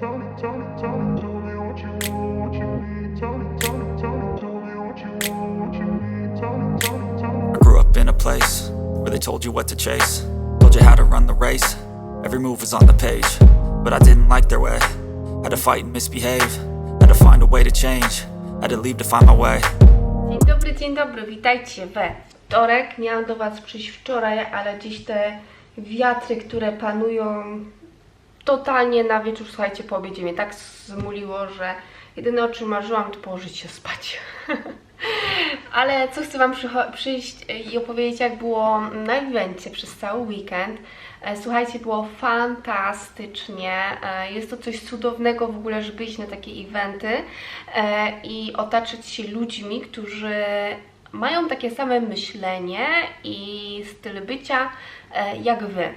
tell me, tell me, tell me, tell me what you want, what you need. Tell me, tell me, tell me, tell me what you want, what you need. Tell me, tell me, tell me. I grew up in a place where they told you what to chase, told you how to run the race. Every move was on the page, but I didn't like their way. Had to fight and misbehave, had to find a way to change, had to leave to find my way. Dzień dobry, dzień dobry, witajcie we wtorek. Miałam do Was przyjść wczoraj, ale dziś te wiatry, które panują totalnie na wieczór, słuchajcie, po obiedzie mnie tak zmuliło, że jedyne o czym marzyłam to położyć się spać. Ale co chcę Wam przyjść i opowiedzieć, jak było na evencie przez cały weekend. E, Słuchajcie, było fantastycznie. E, Jest to coś cudownego w ogóle, żeby iść na takie eventy e, i otaczać się ludźmi, którzy mają takie same myślenie i styl bycia e, jak Wy.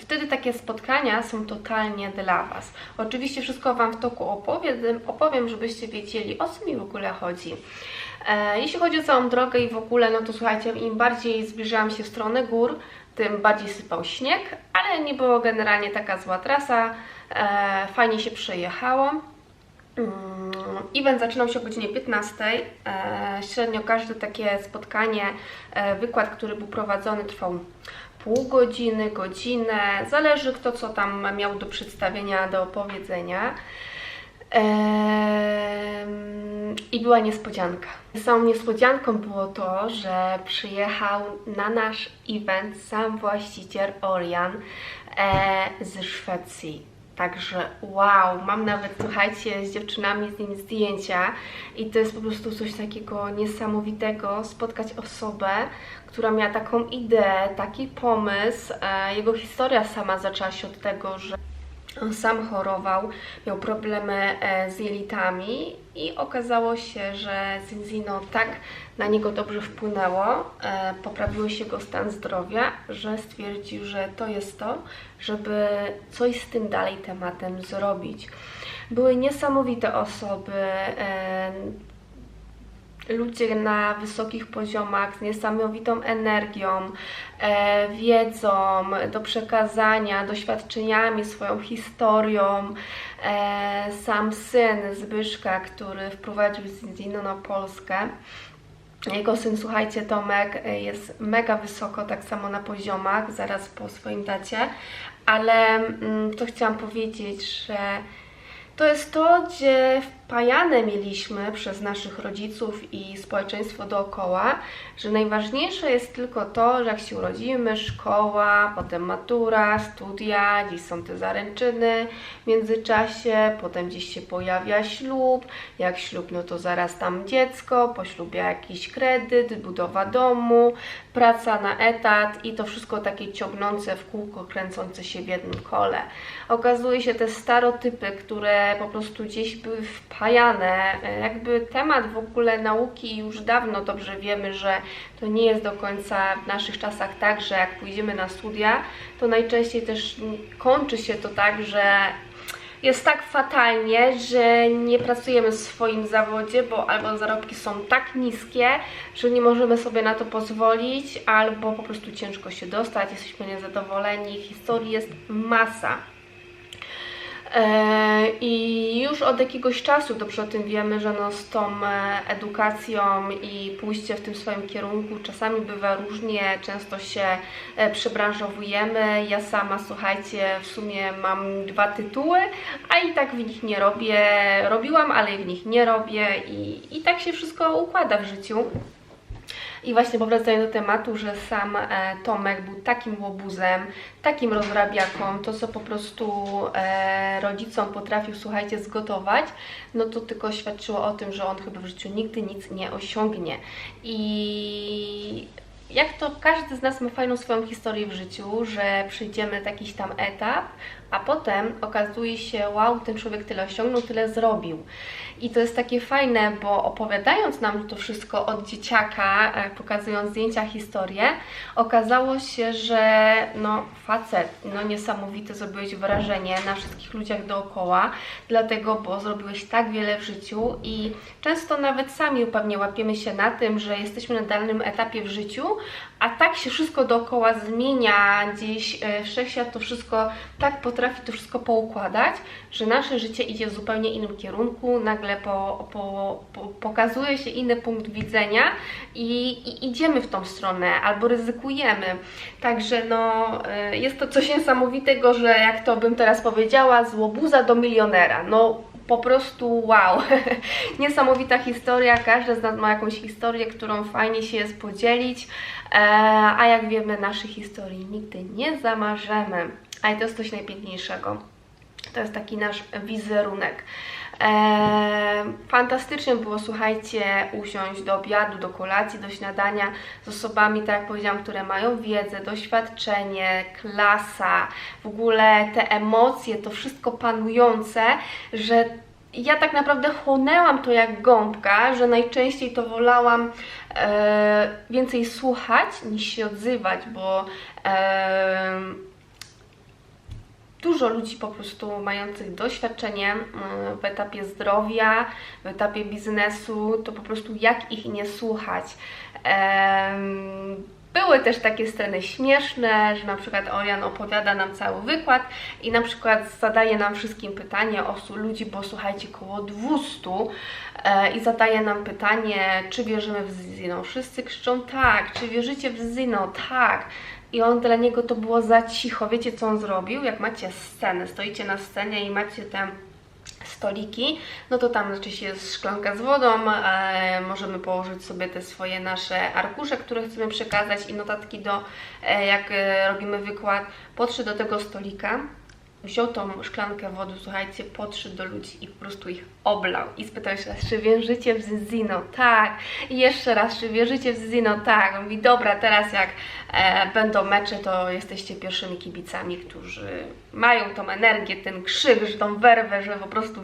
Wtedy takie spotkania są totalnie dla Was. Oczywiście wszystko Wam w toku opowiem, opowiem żebyście wiedzieli, o co mi w ogóle chodzi. E, jeśli chodzi o całą drogę i w ogóle, no to słuchajcie, im bardziej zbliżałam się w stronę gór, tym bardziej sypał śnieg, ale nie było generalnie taka zła trasa, e, fajnie się przejechało. Mm, Event zaczynał się o godzinie 15. E, Średnio każde takie spotkanie, wykład, który był prowadzony, trwał pół godziny, godzinę. Zależy kto co tam miał do przedstawienia, do opowiedzenia. I była niespodzianka. Samą niespodzianką było to, że przyjechał na nasz event sam właściciel Orian e, z Szwecji. Także wow, mam nawet, słuchajcie, z dziewczynami z nim zdjęcia i to jest po prostu coś takiego niesamowitego, spotkać osobę, która miała taką ideę, taki pomysł. E, jego historia sama zaczęła się od tego, że on sam chorował, miał problemy e, z jelitami i okazało się, że Zinzino tak na niego dobrze wpłynęło, e, poprawiło się jego stan zdrowia, że stwierdził, że to jest to, żeby coś z tym dalej tematem zrobić. Były niesamowite osoby, e, ludzie na wysokich poziomach z niesamowitą energią, e, wiedzą do przekazania, doświadczeniami, swoją historią. E, sam syn Zbyszka, który wprowadził Zinzino na Polskę. Jego syn, słuchajcie, Tomek e, jest mega wysoko, tak samo na poziomach, zaraz po swoim tacie, ale mm, to chciałam powiedzieć, że to jest to, gdzie wpajane mieliśmy przez naszych rodziców i społeczeństwo dookoła, że najważniejsze jest tylko to, że jak się urodzimy, szkoła, potem matura, studia, gdzieś są te zaręczyny w międzyczasie, potem gdzieś się pojawia ślub, jak ślub, no to zaraz tam dziecko, po ślubie jakiś kredyt, budowa domu, praca na etat i to wszystko takie ciągnące w kółko, kręcące się w jednym kole. Okazuje się te stereotypy, które po prostu gdzieś były wpajane, e, jakby temat w ogóle nauki już dawno dobrze wiemy, że to nie jest do końca w naszych czasach tak, że jak pójdziemy na studia, to najczęściej też kończy się to tak, że jest tak fatalnie, że nie pracujemy w swoim zawodzie, bo albo zarobki są tak niskie, że nie możemy sobie na to pozwolić, albo po prostu ciężko się dostać, jesteśmy niezadowoleni. Historii jest masa. E, I już od jakiegoś czasu dobrze o tym wiemy, że no z tą e, edukacją i pójście w tym swoim kierunku czasami bywa różnie, często się e, przebranżowujemy. Ja sama, słuchajcie, w sumie mam dwa tytuły, a i tak w nich nie robię. Robiłam, ale w nich nie robię i, i tak się wszystko układa w życiu. I właśnie powracając do tematu, że sam e, Tomek był takim łobuzem, takim rozrabiaką, to co po prostu e, rodzicom potrafił, słuchajcie, zgotować, no to tylko świadczyło o tym, że on chyba w życiu nigdy nic nie osiągnie. I jak to każdy z nas ma fajną swoją historię w życiu, że przyjdziemy jakiś tam etap, a potem okazuje się, wow, ten człowiek tyle osiągnął, tyle zrobił. I to jest takie fajne, bo opowiadając nam to wszystko od dzieciaka, e, pokazując zdjęcia, historię, okazało się, że no facet, no niesamowite zrobiłeś wrażenie na wszystkich ludziach dookoła, dlatego, bo zrobiłeś tak wiele w życiu i często nawet sami pewnie łapiemy się na tym, że jesteśmy na danym etapie w życiu, a tak się wszystko dookoła zmienia, gdzieś e, wszechświat to wszystko tak potrafi potrafi to wszystko poukładać, że nasze życie idzie w zupełnie innym kierunku, nagle po, po, po, pokazuje się inny punkt widzenia i, i idziemy w tą stronę albo ryzykujemy. Także no, y, jest to coś niesamowitego, że jak to bym teraz powiedziała, z łobuza do milionera. No po prostu wow. Niesamowita historia, każdy z nas ma jakąś historię, którą fajnie się jest podzielić, e, a jak wiemy, naszych historii nigdy nie zamarzemy. A i to jest coś najpiękniejszego. To jest taki nasz wizerunek. E, fantastycznie było, słuchajcie, usiąść do obiadu, do kolacji, do śniadania z osobami, tak jak powiedziałam, które mają wiedzę, doświadczenie, klasa, w ogóle te emocje, to wszystko panujące, że ja tak naprawdę chłonęłam to jak gąbka, że najczęściej to wolałam e, więcej słuchać niż się odzywać, bo e, dużo ludzi po prostu mających doświadczenie mm, w etapie zdrowia, w etapie biznesu, to po prostu jak ich nie słuchać. Były też takie sceny śmieszne, że na przykład Orian opowiada nam cały wykład i na przykład zadaje nam wszystkim pytanie o ludzi, bo słuchajcie, koło 200 e, i zadaje nam pytanie, czy wierzymy w Zino. Wszyscy krzyczą tak, czy wierzycie w Zino? Tak. I on dla niego to było za cicho. Wiecie co on zrobił? Jak macie scenę, stoicie na scenie i macie te stoliki, no to tam oczywiście jest szklanka z wodą, e, możemy położyć sobie te swoje nasze arkusze, które chcemy przekazać i notatki do, e, jak e, robimy wykład, podszedł do tego stolika, wziął tą szklankę wody, słuchajcie, podszedł do ludzi i po prostu ich oblał i spytał się raz, czy wierzycie w Zino? Tak. I jeszcze raz, czy wierzycie w Zino? Tak. On mówi, dobra, teraz jak e, będą mecze, to jesteście pierwszymi kibicami, którzy mają tą energię, ten krzyk, że tą werwę, że po prostu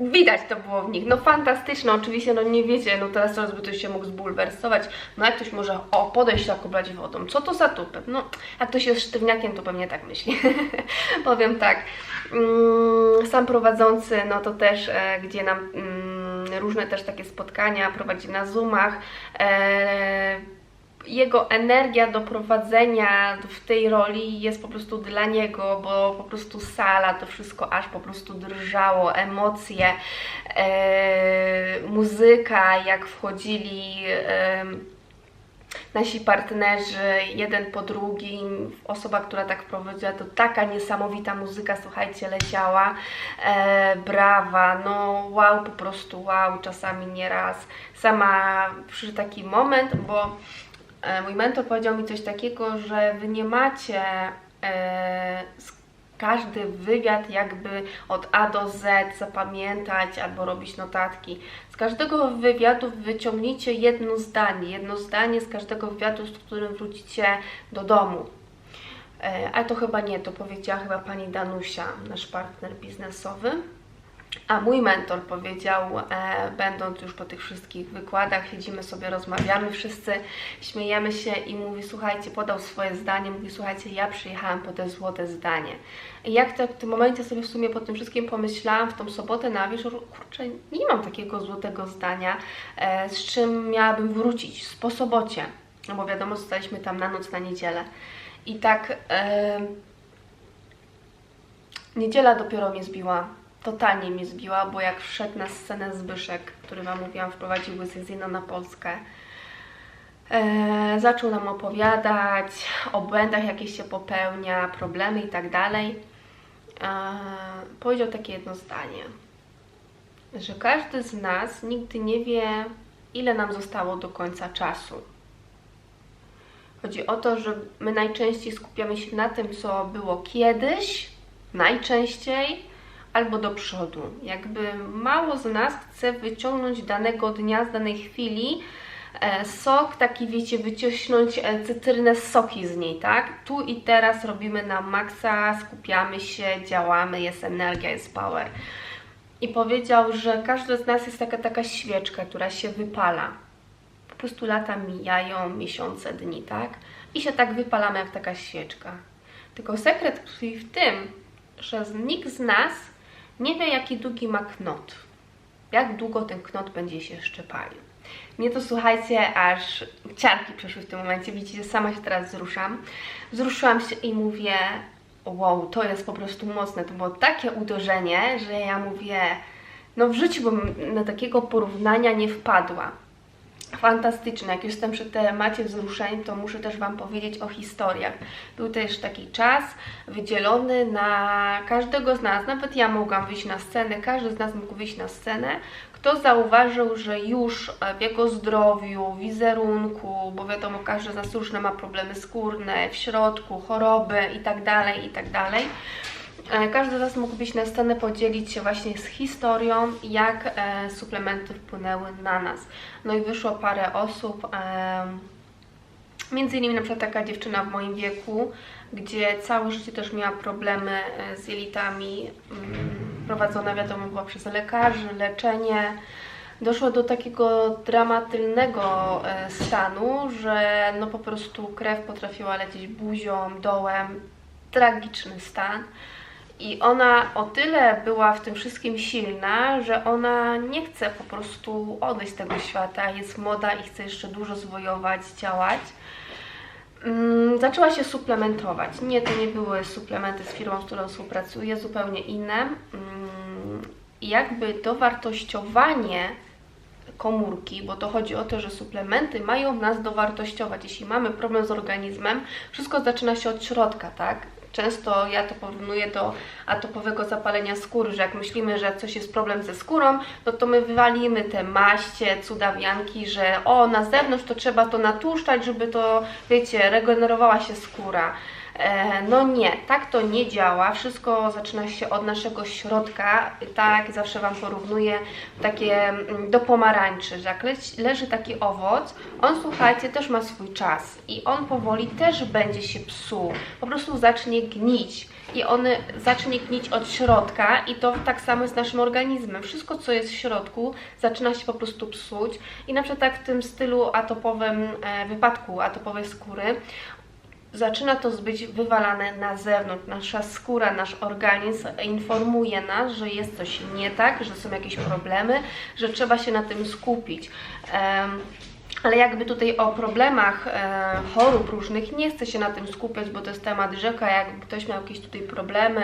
widać to było w nich. No fantastyczne, oczywiście, no nie wiecie, no teraz zaraz by ktoś się mógł zbulwersować, no jak ktoś może, o, podejść tak oblać wodą, co to za tupet? No, jak ktoś jest sztywniakiem, to pewnie tak myśli. Powiem tak, mm, sam prowadzący, no to też, e, gdzie nam mm, różne też takie spotkania prowadzi na Zoomach, e, jego energia do prowadzenia w tej roli jest po prostu dla niego, bo po prostu sala, to wszystko aż po prostu drżało, emocje, e, muzyka, jak wchodzili e, nasi partnerzy, jeden po drugim, osoba, która tak prowadziła, to taka niesamowita muzyka, słuchajcie, leciała, e, brawa, no wow, po prostu wow, czasami nieraz. Sama przy taki moment, bo mój mentor powiedział mi coś takiego, że wy nie macie e, każdy wywiad jakby od A do Z zapamiętać albo robić notatki. Z każdego wywiadu wyciągnijcie jedno zdanie, jedno zdanie z każdego wywiadu, z którym wrócicie do domu. E, Ale to chyba nie, to powiedziała chyba pani Danusia, nasz partner biznesowy. A mój mentor powiedział, e, będąc już po tych wszystkich wykładach, siedzimy sobie, rozmawiamy wszyscy, śmiejemy się i mówi, słuchajcie, podał swoje zdanie, mówi, słuchajcie, ja przyjechałam po te złote zdanie. I jak tak w tym momencie sobie w sumie po tym wszystkim pomyślałam, w tą sobotę na wieczór, kurczę, nie mam takiego złotego zdania, e, z czym miałabym wrócić, po sobocie. No bo wiadomo, zostaliśmy tam na noc, na niedzielę. I tak... E, Niedziela dopiero mnie zbiła, totalnie mnie zbiła, bo jak wszedł na scenę Zbyszek, który Wam mówiłam, wprowadził Łysyzino na Polskę, e, zaczął nam opowiadać o błędach, jakie się popełnia, problemy i tak dalej. E, powiedział takie jedno zdanie, że każdy z nas nigdy nie wie, ile nam zostało do końca czasu. Chodzi o to, że my najczęściej skupiamy się na tym, co było kiedyś, najczęściej, albo do przodu. Jakby mało z nas chce wyciągnąć danego dnia, z danej chwili e, sok, taki wiecie, wyciągnąć e, cytrynę, soki z niej, tak? Tu i teraz robimy na maksa, skupiamy się, działamy, jest energia, jest power. I powiedział, że każdy z nas jest taka, taka świeczka, która się wypala po prostu lata mijają, miesiące, dni, tak? I się tak wypalamy jak taka świeczka. Tylko sekret tkwi w tym, że nikt z nas nie wie, jaki długi ma knot. Jak długo ten knot będzie się jeszcze palił. Mnie to słuchajcie, aż ciarki przeszły w tym momencie. Widzicie, sama się teraz wzruszam. Wzruszyłam się i mówię, wow, to jest po prostu mocne. To było takie uderzenie, że ja mówię, no w życiu bym na takiego porównania nie wpadła. Fantastyczne. Jak już jestem przy temacie wzruszeń, to muszę też Wam powiedzieć o historiach. Był też taki czas wydzielony na każdego z nas, nawet ja mogłam wyjść na scenę, każdy z nas mógł wyjść na scenę, kto zauważył, że już e, w jego zdrowiu, wizerunku, bo wiadomo, każdy z nas różne ma problemy skórne, w środku, choroby itd., itd., E, Każdy z nas mógł być na scenę podzielić się właśnie z historią, jak e, suplementy wpłynęły na nas. No i wyszło parę osób, e, między innymi na przykład taka dziewczyna w moim wieku, gdzie całe życie też miała problemy e, z jelitami, mm, prowadzona wiadomo była przez lekarzy, leczenie. Doszło do takiego dramatycznego e, stanu, że no po prostu krew potrafiła lecieć buzią, dołem. Tragiczny stan. I ona o tyle była w tym wszystkim silna, że ona nie chce po prostu odejść z tego świata, jest młoda i chce jeszcze dużo zwojować, działać. Mm, Zaczęła się suplementować. Nie, to nie były suplementy z firmą, z którą współpracuję, zupełnie inne. Mm, jakby dowartościowanie komórki, bo to chodzi o to, że suplementy mają nas dowartościować. Jeśli mamy problem z organizmem, wszystko zaczyna się od środka, tak? Często ja to porównuję do atopowego zapalenia skóry, że jak myślimy, że coś jest problem ze skórą, no to my wywalimy te maście, cudawianki, że o, na zewnątrz to trzeba to natłuszczać, żeby to, wiecie, regenerowała się skóra. E, No nie, tak to nie działa. Wszystko zaczyna się od naszego środka. Tak zawsze Wam porównuję takie mm, do pomarańczy, jak leży taki owoc, on słuchajcie, też ma swój czas i on powoli też będzie się psuł. Po prostu zacznie gnić i on zacznie gnić od środka i to tak samo z naszym organizmem. Wszystko, co jest w środku, zaczyna się po prostu psuć i na przykład tak w tym stylu atopowym, e, wypadku atopowej skóry, zaczyna to być wywalane na zewnątrz. Nasza skóra, nasz organizm informuje nas, że jest coś nie tak, że są jakieś problemy, że trzeba się na tym skupić. Em, ale jakby tutaj o problemach e, chorób różnych nie chcę się na tym skupiać, bo to jest temat rzeka. Jakby ktoś miał jakieś tutaj problemy,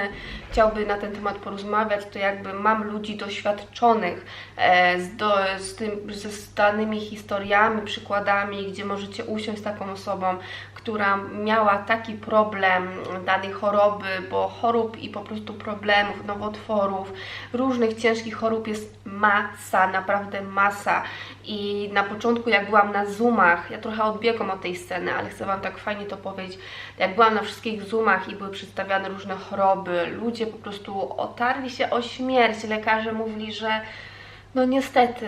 chciałby na ten temat porozmawiać, to jakby mam ludzi doświadczonych e, z, do, z tym, ze danymi historiami, przykładami, gdzie możecie usiąść z taką osobą, która miała taki problem danej choroby, bo chorób i po prostu problemów, nowotworów, różnych ciężkich chorób jest masa, naprawdę masa. I na początku, jak byłam na Zoomach, ja trochę odbiegam od tej sceny, ale chcę Wam tak fajnie to powiedzieć. Jak byłam na wszystkich Zoomach i były przedstawiane różne choroby, ludzie po prostu otarli się o śmierć. Lekarze mówili, że no niestety,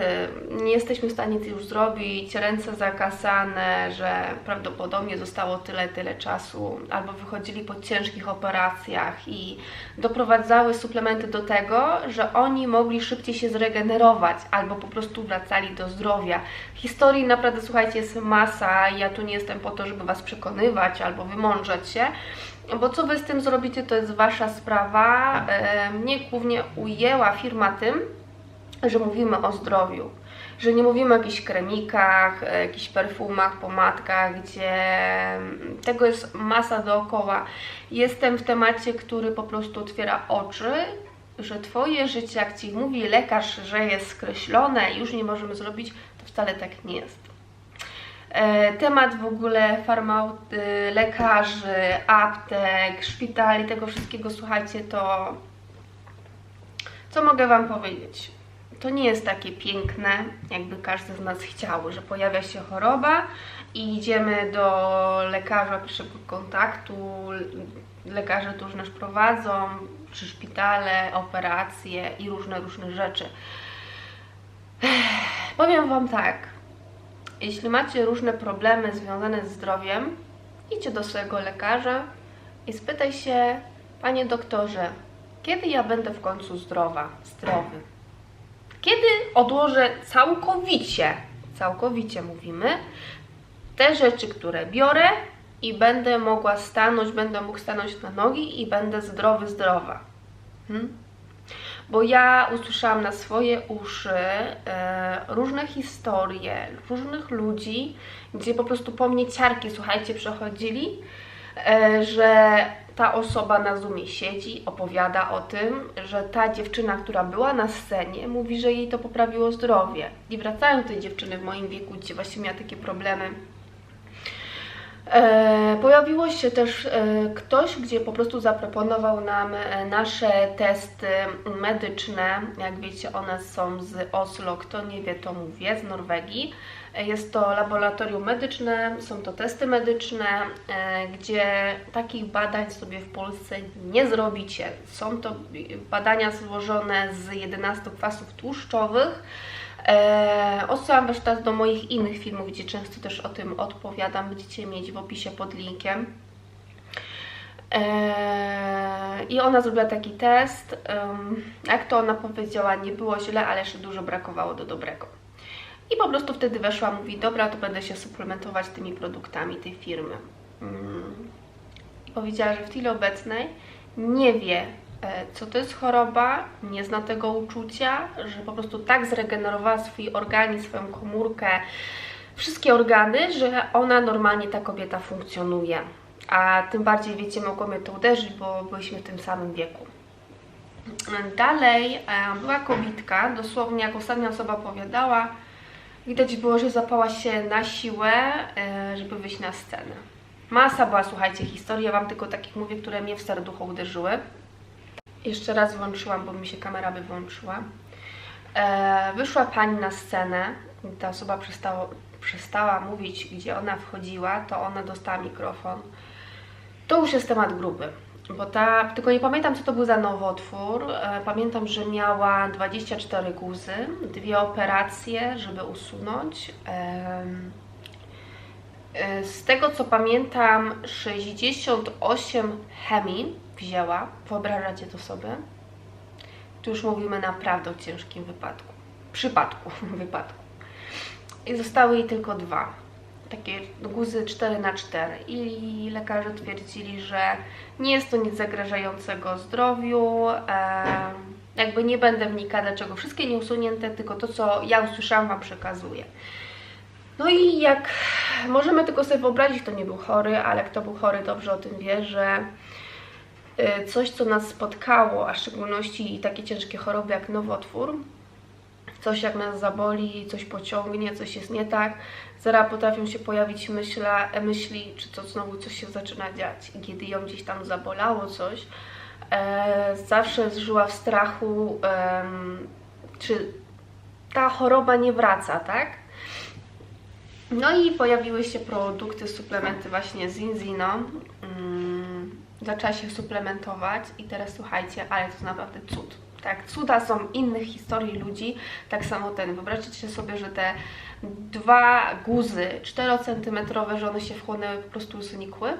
nie jesteśmy w stanie to już zrobić, ręce zakasane, że prawdopodobnie zostało tyle, tyle czasu, albo wychodzili po ciężkich operacjach i doprowadzały suplementy do tego, że oni mogli szybciej się zregenerować, albo po prostu wracali do zdrowia. Historii naprawdę, słuchajcie, jest masa, ja tu nie jestem po to, żeby Was przekonywać albo wymądrzać się, bo co Wy z tym zrobicie, to jest Wasza sprawa. E, Mnie głównie ujęła firma tym, że mówimy o zdrowiu, że nie mówimy o jakichś kremikach, e, jakichś perfumach, pomadkach, gdzie mm, tego jest masa dookoła. Jestem w temacie, który po prostu otwiera oczy, że Twoje życie, jak Ci mówi lekarz, że jest skreślone i już nie możemy zrobić, to wcale tak nie jest. E, Temat w ogóle farmau- y, lekarzy, aptek, szpitali, tego wszystkiego, słuchajcie, to co mogę Wam powiedzieć? To nie jest takie piękne, jakby każdy z nas chciał, że pojawia się choroba i idziemy do lekarza pierwszego kontaktu. Lekarze już nas prowadzą, czy szpitale, operacje i różne, różne rzeczy. Powiem Wam tak, jeśli macie różne problemy związane z zdrowiem, idźcie do swojego lekarza i spytaj się, panie doktorze, kiedy ja będę w końcu zdrowa, zdrowy? Kiedy odłożę całkowicie, całkowicie mówimy, te rzeczy, które biorę i będę mogła stanąć, będę mógł stanąć na nogi i będę zdrowy, zdrowa. Hmm? Bo ja usłyszałam na swoje uszy e, różne historie różnych ludzi, gdzie po prostu po mnie ciarki, słuchajcie, przechodzili, e, że ta osoba na Zoomie siedzi, opowiada o tym, że ta dziewczyna, która była na scenie, mówi, że jej to poprawiło zdrowie. I wracają te dziewczyny w moim wieku, gdzie właśnie miała takie problemy. E, pojawiło się też e, ktoś, gdzie po prostu zaproponował nam e, nasze testy medyczne. Jak wiecie, one są z Oslo. Kto nie wie, to mówię, z Norwegii. Jest to laboratorium medyczne, są to testy medyczne, e, gdzie takich badań sobie w Polsce nie zrobicie. Są to badania złożone z 11 kwasów tłuszczowych. E, odsyłam Was teraz do moich innych filmów, gdzie często też o tym odpowiadam. Będziecie mieć w opisie pod linkiem. E, I ona zrobiła taki test. Jak to ona powiedziała, nie było źle, ale jeszcze dużo brakowało do dobrego. I po prostu wtedy weszła, mówi, dobra, to będę się suplementować tymi produktami tej firmy. Mm. I powiedziała, że w chwili obecnej nie wie, e, co to jest choroba, nie zna tego uczucia, że po prostu tak zregenerowała swój organizm, swoją komórkę, wszystkie organy, że ona normalnie, ta kobieta funkcjonuje. A tym bardziej, wiecie, mogło mnie to uderzyć, bo byliśmy w tym samym wieku. Dalej e, była kobitka, dosłownie jak ostatnia osoba opowiadała, widać było, że zapała się na siłę, e, żeby wyjść na scenę. Masa była, słuchajcie, historii, ja Wam tylko takich mówię, które mnie w serducho uderzyły. Jeszcze raz włączyłam, bo mi się kamera by włączyła. E, wyszła pani na scenę, ta osoba przestała, przestała mówić, gdzie ona wchodziła, to ona dostała mikrofon. To już jest temat gruby, bo ta, tylko nie pamiętam co to był za nowotwór. E, pamiętam, że miała 24 guzy, dwie operacje, żeby usunąć. E, z tego co pamiętam, 68 chemii wzięła. Wyobrażacie to sobie? Tu już mówimy naprawdę o ciężkim wypadku. Przypadku, wypadku. I zostały jej tylko dwa. Takie guzy 4 na 4 i lekarze twierdzili, że nie jest to nic zagrażającego zdrowiu. jakby nie będę wnikać, dlaczego wszystkie nieusunięte, tylko to, co ja usłyszałam, Wam przekazuję. No i jak możemy tylko sobie wyobrazić, kto nie był chory, ale kto był chory dobrze o tym wie, że y, coś, co nas spotkało, a w szczególności takie ciężkie choroby jak nowotwór, coś jak nas zaboli, coś pociągnie, coś jest nie tak, zaraz potrafią się pojawić myśla, myśli, czy to znowu coś się zaczyna dziać. I kiedy ją gdzieś tam zabolało coś, e, zawsze żyła w strachu, em, czy ta choroba nie wraca, tak? No i pojawiły się produkty, suplementy właśnie z Inzino. Mm, zaczęła się suplementować i teraz słuchajcie, ale to naprawdę cud. Tak, cuda są innych historii ludzi, tak samo ten. Wyobraźcie sobie, że te dwa guzy 4-centymetrowe, że one się wchłonęły, po prostu znikły.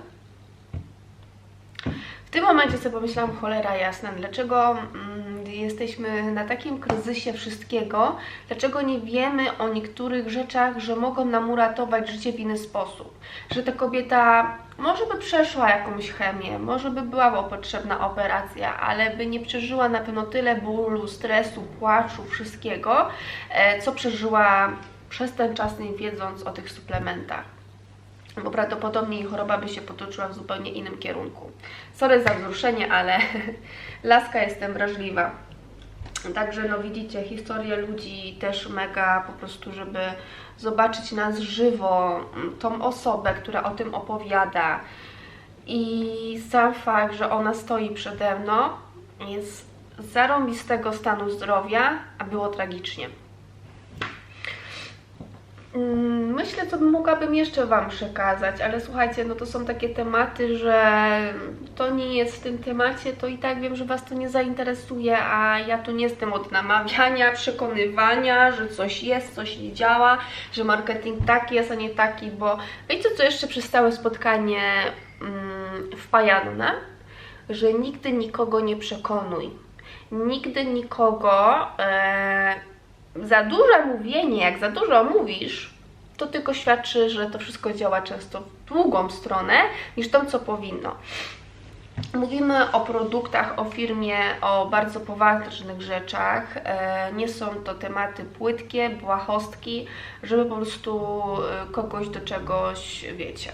W tym momencie sobie pomyślałam, cholera jasna, dlaczego mm, jesteśmy na takim kryzysie wszystkiego, dlaczego nie wiemy o niektórych rzeczach, że mogą nam uratować życie w inny sposób. Że ta kobieta może by przeszła jakąś chemię, może by była potrzebna operacja, ale by nie przeżyła na pewno tyle bólu, stresu, płaczu, wszystkiego, e, co przeżyła przez ten czas, nie wiedząc o tych suplementach bo prawdopodobnie jej choroba by się potoczyła w zupełnie innym kierunku. Sorry za wzruszenie, ale laska jestem wrażliwa. Także no widzicie, historie ludzi też mega po prostu, żeby zobaczyć nas żywo, m, tą osobę, która o tym opowiada i sam fakt, że ona stoi przede mną jest zarąbistego stanu zdrowia, a było tragicznie. Mm, Myślę, co mogłabym jeszcze Wam przekazać, ale słuchajcie, no to są takie tematy, że to nie jest w tym temacie, to i tak wiem, że Was to nie zainteresuje, a ja tu nie jestem od namawiania, przekonywania, że coś jest, coś nie działa, że marketing taki jest, a nie taki, bo wiecie, co jeszcze przez całe spotkanie mm, wpajane? Że nigdy nikogo nie przekonuj. Nigdy nikogo e, za duże mówienie, jak za dużo mówisz, to tylko świadczy, że to wszystko działa często w długą stronę niż tą, co powinno. Mówimy o produktach, o firmie, o bardzo poważnych rzeczach. E, nie są to tematy płytkie, błahostki, żeby po prostu e, kogoś do czegoś, wiecie,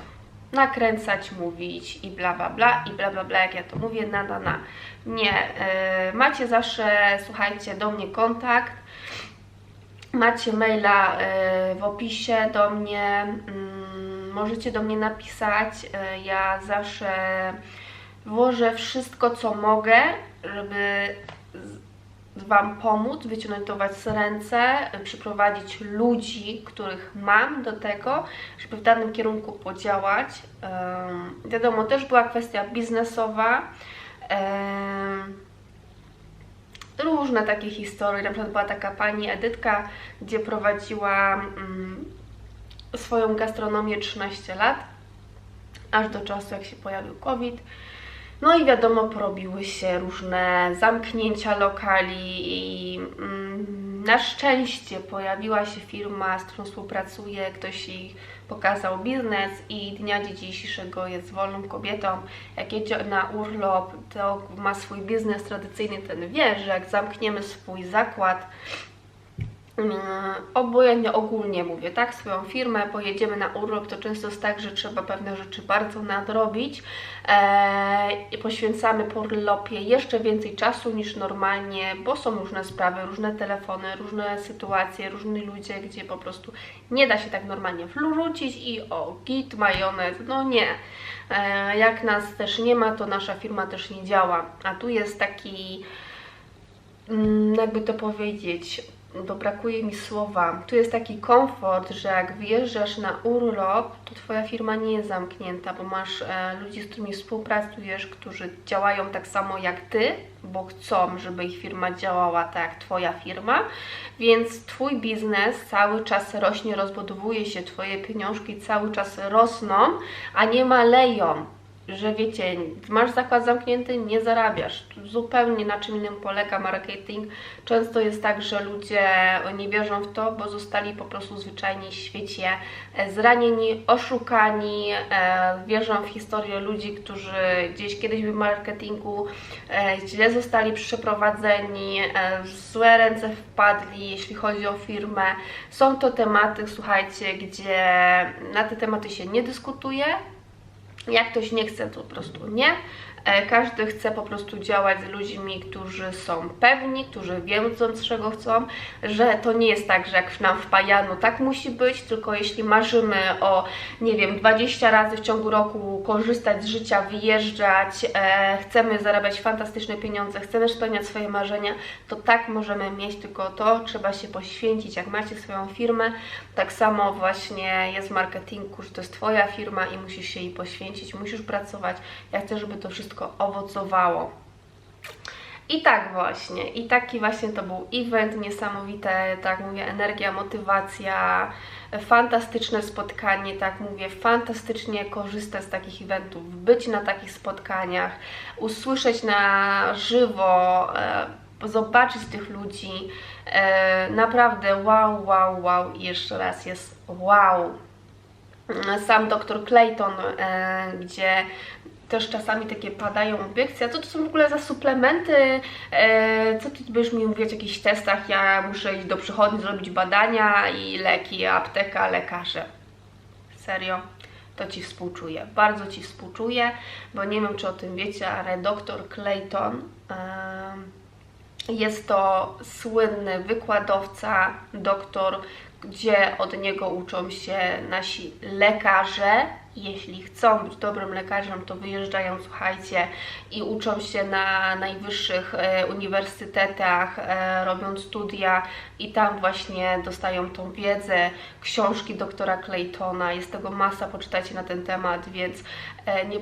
nakręcać, mówić i bla bla bla i bla bla bla, jak ja to mówię, na na na. Nie, e, macie zawsze, słuchajcie, do mnie kontakt, Macie maila e, w opisie do mnie, mm, możecie do mnie napisać. E, ja zawsze włożę wszystko, co mogę, żeby Wam pomóc wyciągnąć z ręce, przyprowadzić ludzi, których mam do tego, żeby w danym kierunku podziałać. E, wiadomo, też była kwestia biznesowa różne takie historie, na przykład była taka pani Edytka, gdzie prowadziła mm, swoją gastronomię 13 lat, aż do czasu jak się pojawił COVID. No i wiadomo, porobiły się różne zamknięcia lokali i mm, na szczęście pojawiła się firma, z którą współpracuje ktoś ich pokazał biznes i dnia dzisiejszego jest wolną kobietą. Jak jedzie na urlop, to ma swój biznes tradycyjny, ten wie, że jak zamkniemy swój zakład, Mm, obojętnie ogólnie mówię, tak, swoją firmę, pojedziemy na urlop, to często jest tak, że trzeba pewne rzeczy bardzo nadrobić eee, poświęcamy po urlopie jeszcze więcej czasu niż normalnie, bo są różne sprawy, różne telefony, różne sytuacje, różni ludzie, gdzie po prostu nie da się tak normalnie wrzucić i o git, majonez, no nie. Eee, jak nas też nie ma, to nasza firma też nie działa, a tu jest taki mm, jakby to powiedzieć, no bo brakuje mi słowa. Tu jest taki komfort, że jak wyjeżdżasz na urlop, to Twoja firma nie jest zamknięta, bo masz e, ludzi, z którymi współpracujesz, którzy działają tak samo jak Ty, bo chcą, żeby ich firma działała tak jak Twoja firma, więc Twój biznes cały czas rośnie, rozbudowuje się, Twoje pieniążki cały czas rosną, a nie maleją że wiecie, masz zakład zamknięty, nie zarabiasz. Zupełnie na czym innym polega marketing. Często jest tak, że ludzie nie wierzą w to, bo zostali po prostu zwyczajnie w świecie e, zranieni, oszukani, e, wierzą w historię ludzi, którzy gdzieś kiedyś w marketingu e, źle zostali przeprowadzeni, w złe ręce wpadli, jeśli chodzi o firmę. Są to tematy, słuchajcie, gdzie na te tematy się nie dyskutuje, jak ktoś nie chce, to po prostu nie. E, każdy chce po prostu działać z ludźmi, którzy są pewni, którzy wiedzą czego chcą, że to nie jest tak, że jak nam wpajano tak musi być, tylko jeśli marzymy o, nie wiem, 20 razy w ciągu roku korzystać z życia, wyjeżdżać, e, chcemy zarabiać fantastyczne pieniądze, chcemy spełniać swoje marzenia, to tak możemy mieć, tylko to trzeba się poświęcić. Jak macie swoją firmę, tak samo właśnie jest w marketingu, że to jest Twoja firma i musisz się jej poświęcić, musisz pracować. Ja chcę, żeby to wszystko wszystko owocowało. I tak właśnie, i taki właśnie to był event, niesamowite, tak mówię, energia, motywacja, fantastyczne spotkanie, tak mówię, fantastycznie korzystać z takich eventów, być na takich spotkaniach, usłyszeć na żywo, e, zobaczyć tych ludzi, e, naprawdę wow, wow, wow i jeszcze raz jest wow. Sam doktor Clayton, e, gdzie też czasami takie padają obiekcje, co to są w ogóle za suplementy, e, co ty będziesz mi mówić o jakichś testach, ja muszę iść do przychodni, zrobić badania i leki, apteka, lekarze. Serio, to Ci współczuję, bardzo Ci współczuję, bo nie wiem, czy o tym wiecie, ale doktor Clayton... E, jest to słynny wykładowca, doktor gdzie od niego uczą się nasi lekarze. Jeśli chcą być dobrym lekarzem, to wyjeżdżają, słuchajcie, i uczą się na najwyższych e, uniwersytetach, e, robią studia i tam właśnie dostają tą wiedzę. Książki doktora Claytona, jest tego masa, poczytajcie na ten temat, więc e, nie,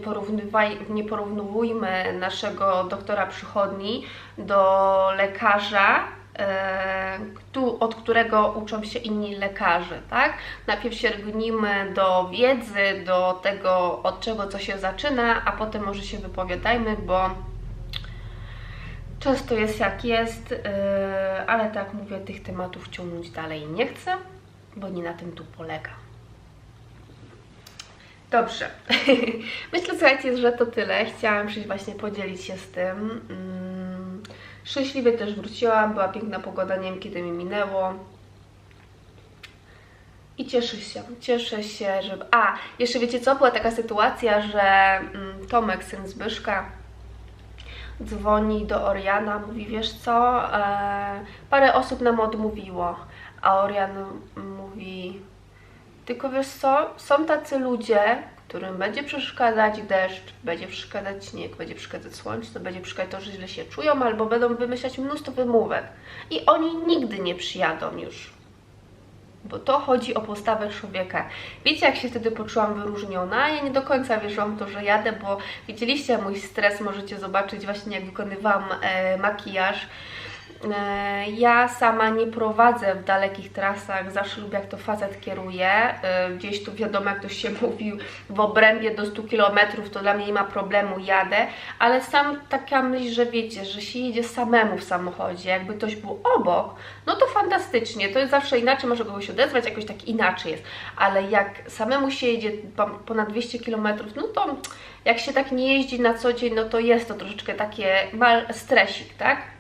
nie porównujmy naszego doktora przychodni do lekarza, E, od którego uczą się inni lekarze, tak? Najpierw się rgnijmy do wiedzy, do tego, od czego co się zaczyna, a potem może się wypowiadajmy, bo często jest jak jest, e, ale tak mówię, tych tematów ciągnąć dalej nie chcę, bo nie na tym tu polega. Dobrze. Myślę, słuchajcie, że to tyle. Chciałam przyjść właśnie podzielić się z tym. Mm. Szczęśliwie też wróciłam, była piękna pogoda, nie wiem kiedy mi minęło. I cieszę się, cieszę się, że... A, jeszcze wiecie co? Była taka sytuacja, że mm, Tomek, syn Zbyszka, dzwoni do Oriana, mówi, wiesz co, eee, parę osób nam odmówiło, a Orian mówi, tylko wiesz co, są tacy ludzie, którym będzie przeszkadzać deszcz, będzie przeszkadzać śnieg, będzie przeszkadzać słońce, będzie przeszkadzać to, że źle się czują, albo będą wymyślać mnóstwo wymówek. I oni nigdy nie przyjadą już. Bo to chodzi o postawę człowieka. Wiecie, jak się wtedy poczułam wyróżniona? Ja nie do końca wierzyłam w to, że jadę, bo widzieliście mój stres, możecie zobaczyć właśnie jak wykonywałam e, makijaż. E, Ja sama nie prowadzę w dalekich trasach, zawsze lubię jak to facet kieruje. E, Gdzieś tu wiadomo, jak ktoś się mówił, w obrębie do 100 km, to dla mnie nie ma problemu, jadę. Ale sam taka myśl, że wiecie, że się jedzie samemu w samochodzie, jakby ktoś był obok, no to fantastycznie. To jest zawsze inaczej, może kogoś odezwać, jakoś tak inaczej jest. Ale jak samemu się jedzie po- ponad 200 km, no to jak się tak nie jeździ na co dzień, no to jest to troszeczkę takie mal stresik, tak?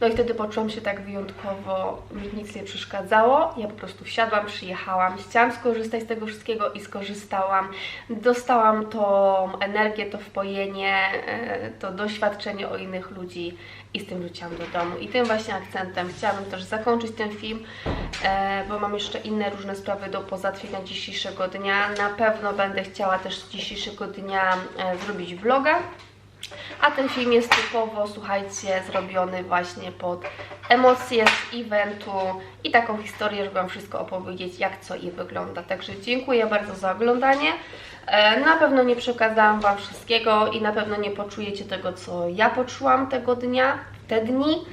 No i wtedy poczułam się tak wyjątkowo, mi nic nie przeszkadzało. Ja po prostu wsiadłam, przyjechałam, chciałam skorzystać z tego wszystkiego i skorzystałam. Dostałam tą energię, to wpojenie, e, to doświadczenie o innych ludzi i z tym wróciłam do domu. I tym właśnie akcentem chciałabym też zakończyć ten film, e, bo mam jeszcze inne różne sprawy do pozałatwienia dzisiejszego dnia. Na pewno będę chciała też z dzisiejszego dnia e, zrobić vloga. A ten film jest typowo, słuchajcie, zrobiony właśnie pod emocje z eventu i taką historię, żeby Wam wszystko opowiedzieć, jak co i wygląda. Także dziękuję bardzo za oglądanie. E, Na pewno nie przekazałam Wam wszystkiego i na pewno nie poczujecie tego, co ja poczułam tego dnia, te dni,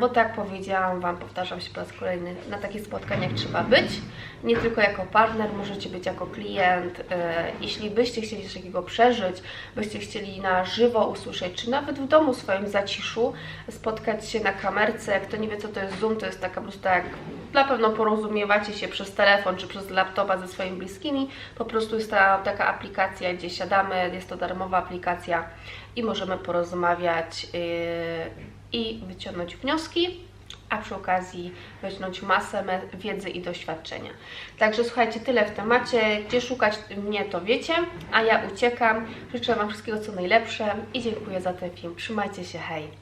bo tak powiedziałam Wam, powtarzam się po raz kolejny, na takich spotkaniach trzeba być, nie tylko jako partner, możecie być jako klient. E, Jeśli byście chcieli coś takiego przeżyć, byście chcieli na żywo usłyszeć, czy nawet w domu swoim zaciszu, spotkać się na kamerce, kto nie wie co to jest Zoom, to jest taka po prostu tak, na pewno porozumiewacie się przez telefon czy przez laptopa ze swoimi bliskimi, po prostu jest ta, taka aplikacja, gdzie siadamy, jest to darmowa aplikacja i możemy porozmawiać yy, i wyciągnąć wnioski, a przy okazji wyciągnąć masę wiedzy i doświadczenia. Także słuchajcie, tyle w temacie. Gdzie szukać mnie, to wiecie, a ja uciekam. Życzę Wam wszystkiego co najlepsze i dziękuję za ten film. Trzymajcie się, hej!